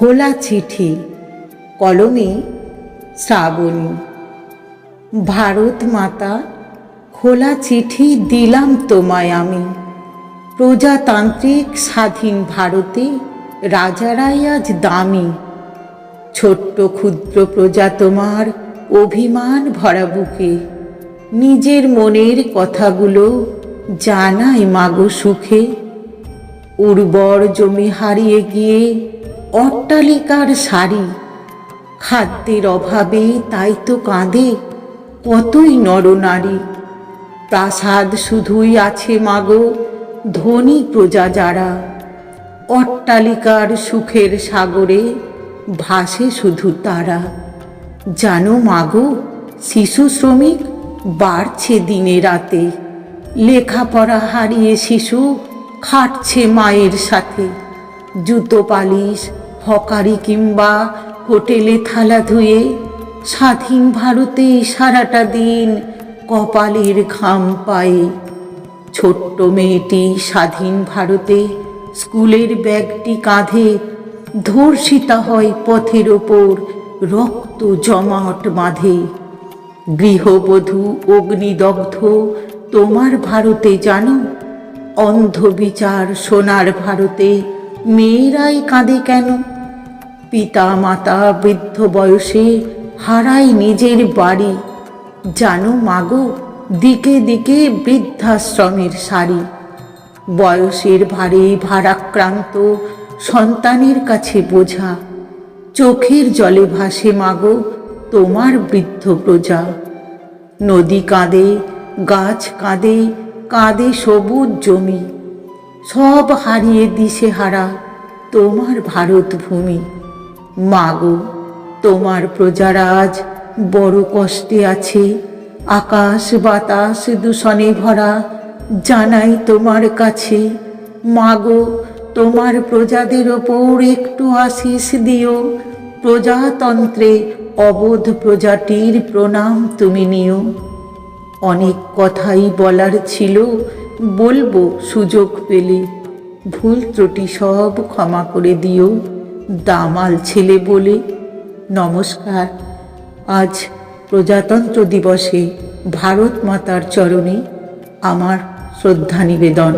খোলা চিঠি, কলমে শ্রাবণী। ভারত মাতা, খোলা চিঠি দিলাম তোমায় আমি। প্রজাতান্ত্রিক স্বাধীন ভারতে রাজারাই আজ দামি। ছোট্ট ক্ষুদ্র প্রজা তোমার অভিমান ভরা বুকে। নিজের মনের কথাগুলো জানাই মাগো সুখে। উর্বর জমি হারিয়ে গিয়ে অট্টালিকার সারি খাদ্যের অভাবে তাই তো কাঁদে, কতই নরনারী প্রাসাদ শুধুই আছে মাগো, ধনী প্রজা যারা। অট্টালিকার সুখের সাগরে ভাসে শুধু তারা। জানো মাগো, শিশু শ্রমিক বাড়ছে দিনে রাতে। লেখাপড়া হারিয়ে শিশু খাটছে মায়ের সাথে। জুতো পালিশ, হকারি কিংবা হোটেলে থালা ধুয়ে স্বাধীন ভারতে সারাটা দিন কপালের ঘাম পায়ে। ছোট্ট মেয়েটি স্বাধীন ভারতে স্কুলের ব্যাগটি কাঁধে, ধর্ষিতা হয় পথের ওপর রক্ত জমাট বাঁধে। গৃহবধূ, অগ্নিদগ্ধ, তোমার ভারতে জানো, অন্ধবিচার সোনার ভারতে মেয়েরাই কাঁদে কেন? পিতা মাতা বৃদ্ধ বয়সে হারায় নিজের বাড়ি। জানো মাগো, দিকে দিকে বৃদ্ধাশ্রমের সারি। বয়সের ভারে ভারাক্রান্ত সন্তানের কাছে বোঝা। চোখের জলে ভাসে মাগো, তোমার বৃদ্ধ প্রজা। নদী কাঁদে, গাছ কাঁদে কাঁদে সবুজ জমি। সব হারিয়ে দিশে হারা তোমার ভারত ভূমি মাগো, তোমার প্রজারা আজ বড় কষ্টে আছে। আকাশ বাতাস দূষণে ভরা, জানাই তোমার কাছে। মাগো, তোমার প্রজাদের ওপর একটু আশিস দিও। প্রজাতন্ত্রে অবোধ প্রজাটির প্রণাম তুমি নিও। অনেক কথাই বলার ছিল বলব, সুযোগ পেলে। ভুল ত্রুটি সব ক্ষমা করে দিও, দামাল ছেলে বলে। নমস্কার। আজ প্রজাতন্ত্র দিবসে ভারত মাতার চরণে আমার শ্রদ্ধা নিবেদন।